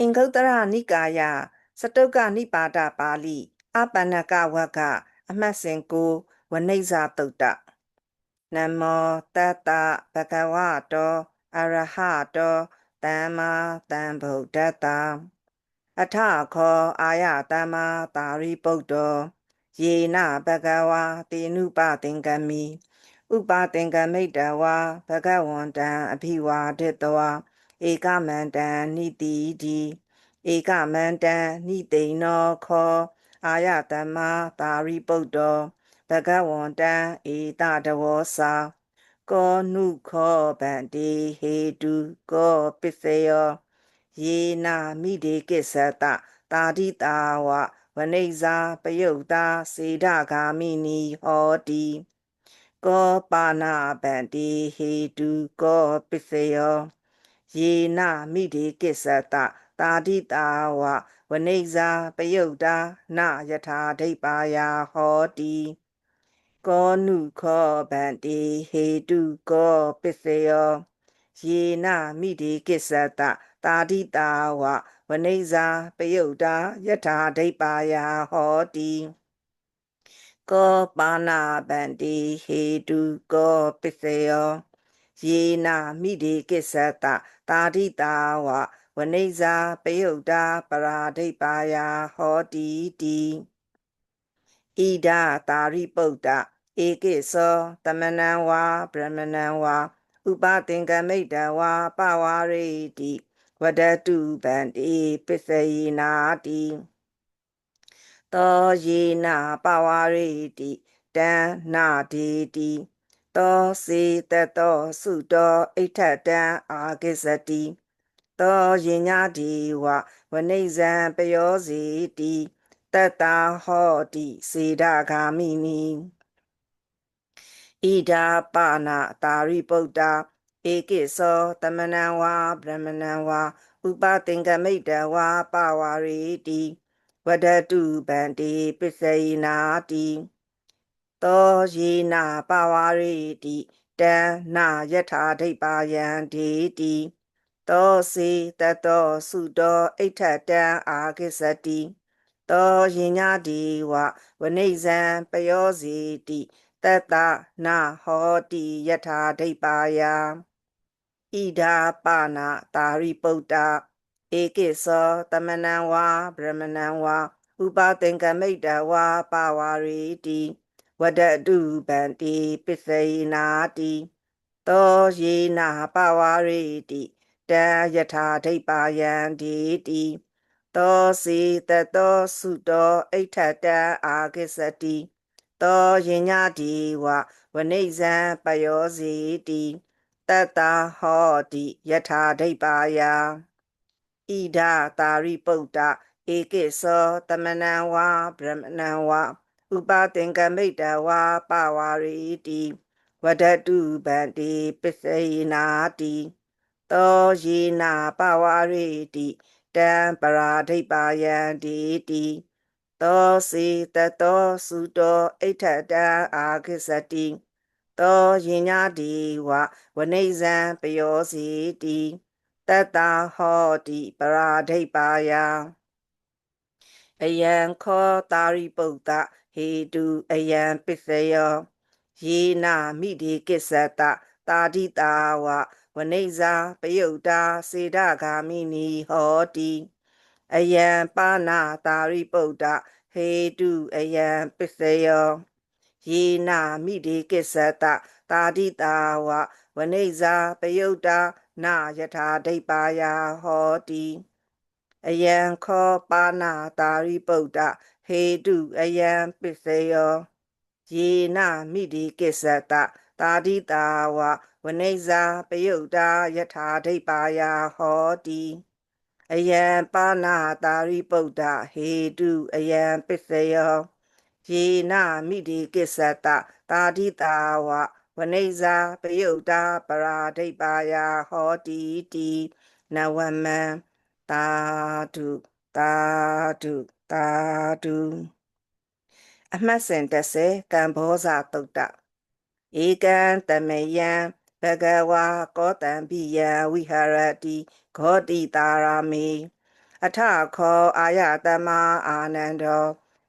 အင်္ဂုတ္တရနိကာယစတုကနိပါဒပါဠိအပန္နကဝကအမှတ်စဉ်ကိုဝနိဇာတုတ်တနမောတတ္တဘဂဝတောအရဟတောသမ္မာသမ္ဗုဒ္ဓတ္တအထခောအာယတမ္မာတာရိပုတ္တောယေနဘဂဝါတေနုပသင်္ကမိဥပသင်္ကမိတဝါဘဂဝန္တံအภิဝါဒိတဝါ ဧကမန္တံနိတိတိဧကမန္တံနိသိဏောခောအာယတမသာရိပုတ္တောဘဂဝန္တံဧတတဝောစာကောနုခောဗန္တိဟေတုကောပစ္စယောယေနာမိဒေကိစ္စတတာတိတာဝဝနိဇာပယုတ်တာစေဒဂာမိနီဟောတိကောပါဏဗန္တိဟေတုကောပစ္စယော ယေနမိဒေကိစ္စတတာတိတာဝဝနိဇာပယုတ်တာနယထာဒိပါယဟောတိကောနုခောဗန္တိဟေတုကောပစ္စယောယေနမိဒေကိစ္စတတာတိတာဝဝနိဇာပယုတ်တာယထာဒိပါယဟောတိကောပါဏဗန္တိဟေတုကောပစ္စယော ယေနာမိဒေကိစ္စတတာတိတာဝဝနိဇာပယုတ်တာပရာဒိပါယဟောတိတိဣဒတာရိပုတ္တဧကိသောတမနံဝါဗြဟ္မဏံဝါဥပသင်္ကမိတဝါပဝါရိတိဝဒတုဗန္တိပစ္စယေနာတိတောယေနာပဝါရိတိတံနာတိတိ တောစေတတောစုတောဣထတံအာကိစတိသောယင်ညာဒီဝဝနိဇံပယောစီတိတတ္တာဟောတိစေဒဂာမိမိဣဒာပနာတာရိပုတ္တာဧကိသောတမနံဝါဗြဟ္မဏံဝါဥပသင်္ကမိတဝါပဝါရိတိဝဒတုဗန္တိပစ္စယနာတိ သောယေနာပဝါရိတိတံနာယထာဒိပါယံဒေတိသောစေတတောစုတောအိဋ္ဌတံအာကိစတိသောယင်ညာဒီဝဝနိဇံပယောစီတိတတ္တနာဟောတိယထာဒိပါယဣဒာပနာတာရိပုတ္တဧကိသောတမနံဝါဗြဟ္မဏံဝါဥပသင်္ကမိတဝါပဝါရိတိ ဝဒတုဗန္တိပစ္စယေနာတိသောယေနာပဝါရိတိတံယထာဒိပါယံဒီတိသောစီတတောစုတောအိဋ္ဌတံအာကိစတိသောယင်ညာဒီဝဝနိဇံပယောစီတိတတ္တာဟောတိယထာဒိပါယဣဒတာရိပုတ္တဧကိသောတမနံဝါဗြဟ္မဏံဝါ ဥပသင်္ကမိတဝါပဝါရိတိဝဒတုဗန္တိပစ္စယေနာတိသောယေနာပဝါရိတိတံပရာဒိပါယံတိတိသောစေတတောစုတောအိဋ္ဌတံအာခိစတိသောယင်ညာတိဝဝနိဇံပယောစီတိတတ္တာဟောတိပရာဒိပါယအယံခောတာရိပုတ္တ ဟေတုအယံပစ္စယောယေနာမိဒီကိစ္စတတာတိတာဝဝနိဇာပယုတ်တာစေဒဂာမိနီဟောတိအယံပါဏတာရိပုတ္တဟေတုအယံပစ္စယောယေနာမိဒီကိစ္စတတာတိတာဝဝနိဇာပယုတ်တာနာယထာဒိပါယဟောတိ အယံခောပါဏတာရိပုတ္တဟေတုအယံပစ္စယောယေနာမိဒီကိစ္စတတာတိတာဝဝနိဇာပယုတ်တာယထာဒိပါယဟောတိအယံပါဏတာရိပုတ္တဟေတုအယံပစ္စယောယေနာမိဒီကိစ္စတတာတိတာဝဝနိဇာပယုတ်တာပရာဒိပါယဟောတိတိနဝမံ တာတုတာတုတာတုအမှတ်စဉ်30ကံဘောဇတုတ်တဧကံတမယံဘဂဝါကောတံပိယံဝိဟာရတိဂောတိတာရာမေအထခောအာယတမအာနန္ဒော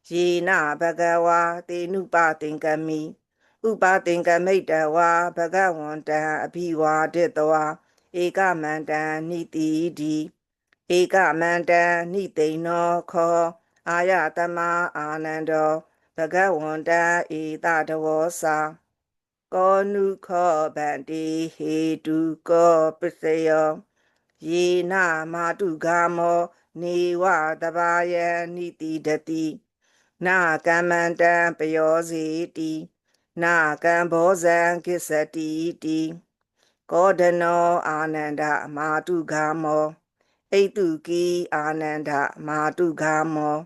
ယေနဘဂဝါတေနုပသင်္ကမိဥပသင်္ကမိတဝါဘဂဝန္တံအဘိဝါဒိတဝါဧကမန္တံနိတိဒီ ဧကမန္တံနိသိဏောခောအာယတမအာနန္ဒောဘဂဝန္တံဧတတဝောစာကောနုခောဗန္တိဟေတုကောပစ္စယောယေနမာတုဂာမော နေဝတဘာယံနိတိတတိနာကမ္မန္တံပယောစီတိနာကံဘောဇံကိစ္စတိတိကောဒနောအာနန္ဒမာတုဂာမော ဣတုကီအာနန္ဒမာတုဂာမော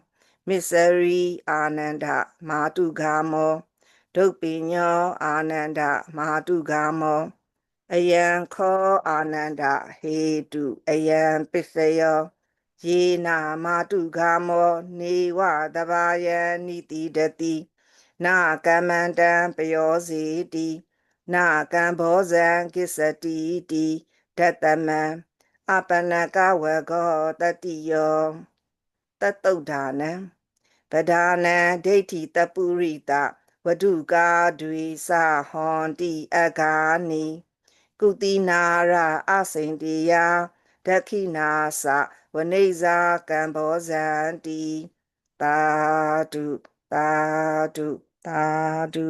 မစ္စရိအာနန္ဒမာတုဂာမောဒုတ်ပိညောအာနန္ဒမာတုဂာမောအယံခောအာနန္ဒဟေတုအယံပစ္စယောယေနာမာတုဂာမောနေဝတဘာယံနိတိတတိနာကမ္မန္တံပယောစီတိနာကံဘောဇံကိစ္စတိတိဒတ္တမံ အပနကဝကောတတိယောတတုဒ္ဓာနံပဒါနံဒိဋ္ဌိတပုရိတဝဒုကာဒွေစဟွန်တိအဂာနိကုတိနာရအစိန်တေယဒက္ခိနာသဝနိဇာကံဘောဇံတိတာတုတာတုတာတု